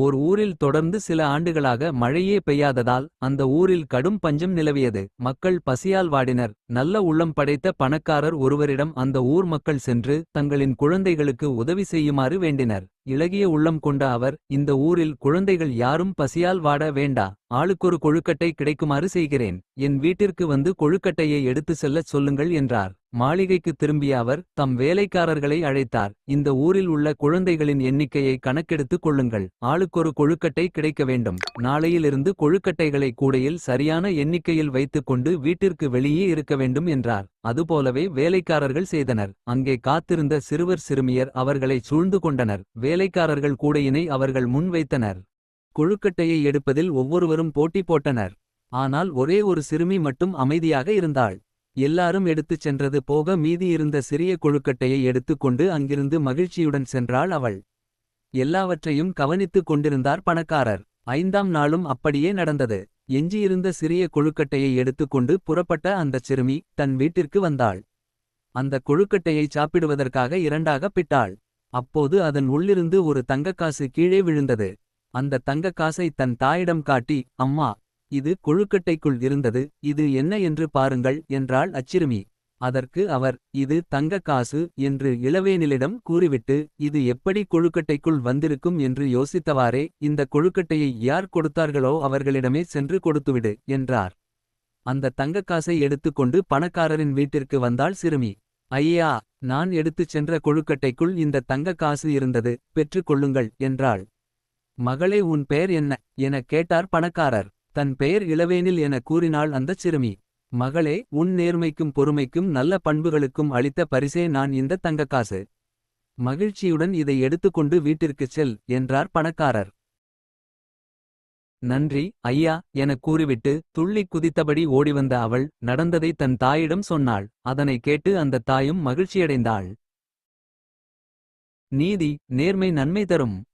ஓர் ஊரில் தொடர்ந்து சில ஆண்டுகளாக மழையே பெய்யாததால் அந்த ஊரில் கடும் பஞ்சம் நிலவியது. மக்கள் பசியால் வாடினர். நல்ல உள்ளம் படைத்த பணக்காரர் ஒருவரிடம் அந்த ஊர் மக்கள் சென்று தங்களின் குழந்தைகளுக்கு உதவி செய்யுமாறு வேண்டினர். இளகிய உள்ளம் கொண்ட அவர் இந்த ஊரில் குழந்தைகள் யாரும் பசியால் வாட வேண்டா ஆளுக்கொரு கொழுக்கட்டை கிடைக்குமாறு செய்கிறேன். என் வீட்டிற்கு வந்து கொழுக்கட்டையை எடுத்து செல்லச் சொல்லுங்கள் என்றார். மாளிகைக்கு திரும்பிய அவர் தம் வேலைக்காரர்களை அழைத்தார். இந்த ஊரில் உள்ள குழந்தைகளின் எண்ணிக்கையை கணக்கெடுத்துக் கொள்ளுங்கள். ஆளுக்கொரு கொழுக்கட்டை கிடைக்க வேண்டும். நாளையிலிருந்து கொழுக்கட்டைகளை கூடையில் சரியான எண்ணிக்கையில் வைத்துக் கொண்டு வீட்டிற்கு வெளியே இருக்க வேண்டும் என்றார். அதுபோலவே வேலைக்காரர்கள் செய்தனர். அங்கே காத்திருந்த சிறுவர் சிறுமியர் அவர்களை சூழ்ந்து கொண்டனர். வேலைக்காரர்கள் கூடையினை அவர்கள் முன் வைத்தனர் கொழுக்கட்டையை எடுப்பதில் ஒவ்வொருவரும் போட்டி போட்டனர். ஆனால் ஒரே ஒரு சிறுமி மட்டும் அமைதியாக இருந்தாள். எல்லாரும் எடுத்துச் சென்றது போக மீதி இருந்த சிறிய கொழுக்கட்டையை எடுத்துக்கொண்டு அங்கிருந்து மகிழ்ச்சியுடன் சென்றாள் அவள். எல்லாவற்றையும் கவனித்துக் கொண்டிருந்தார் பணக்காரர். ஐந்தாம் நாளும் அப்படியே நடந்தது. எஞ்சியிருந்த சிறிய கொழுக்கட்டையை எடுத்துக்கொண்டு புறப்பட்ட அந்தச் சிறுமி தன் வீட்டிற்கு வந்தாள். அந்த கொழுக்கட்டையை சாப்பிடுவதற்காக இரண்டாக பிட்டாள். அப்போது அதன் உள்ளிருந்து ஒரு தங்கக்காசு கீழே விழுந்தது. அந்த தங்கக்காசை தன் தாயிடம் காட்டி அம்மா இது கொழுக்கட்டைக்குள் இருந்தது இது என்ன என்று பாருங்கள் என்றாள் அச்சிறுமி. அதற்கு அவர் இது தங்க காசு என்று இளவேனிலிடம் கூறிவிட்டு இது எப்படி கொழுக்கட்டைக்குள் வந்திருக்கும் என்று யோசித்தவாறே இந்த கொழுக்கட்டையை யார் கொடுத்தார்களோ அவர்களிடமே சென்று கொடுத்துவிடு என்றார். அந்த தங்கக்காசை எடுத்துக்கொண்டு பணக்காரரின் வீட்டிற்கு வந்தாள் சிறுமி. ஐயா நான் எடுத்துச் சென்ற கொழுக்கட்டைக்குள் இந்த தங்க காசு இருந்தது பெற்றுக் கொள்ளுங்கள் என்றாள். மகளே உன் பெயர் என்ன? எனக் கேட்டார் பணக்காரர். தன் பெயர் இளவேனில் என கூறினாள் அந்தச் சிறுமி. மகளே உன் நேர்மைக்கும் பொறுமைக்கும் நல்ல பண்புகளுக்கும் அளித்த பரிசே நான் இந்த தங்கக்காசு மகிழ்ச்சியுடன் இதை எடுத்துக்கொண்டு வீட்டிற்குச் செல் என்றார் பணக்காரர். நன்றி ஐயா எனக் கூறிவிட்டு துள்ளிக் குதித்தபடி ஓடிவந்த அவள் நடந்ததை தன் தாயிடம் சொன்னாள். அதனை கேட்டு அந்த தாயும் மகிழ்ச்சியடைந்தாள். நீதி நேர்மை நன்மை தரும்.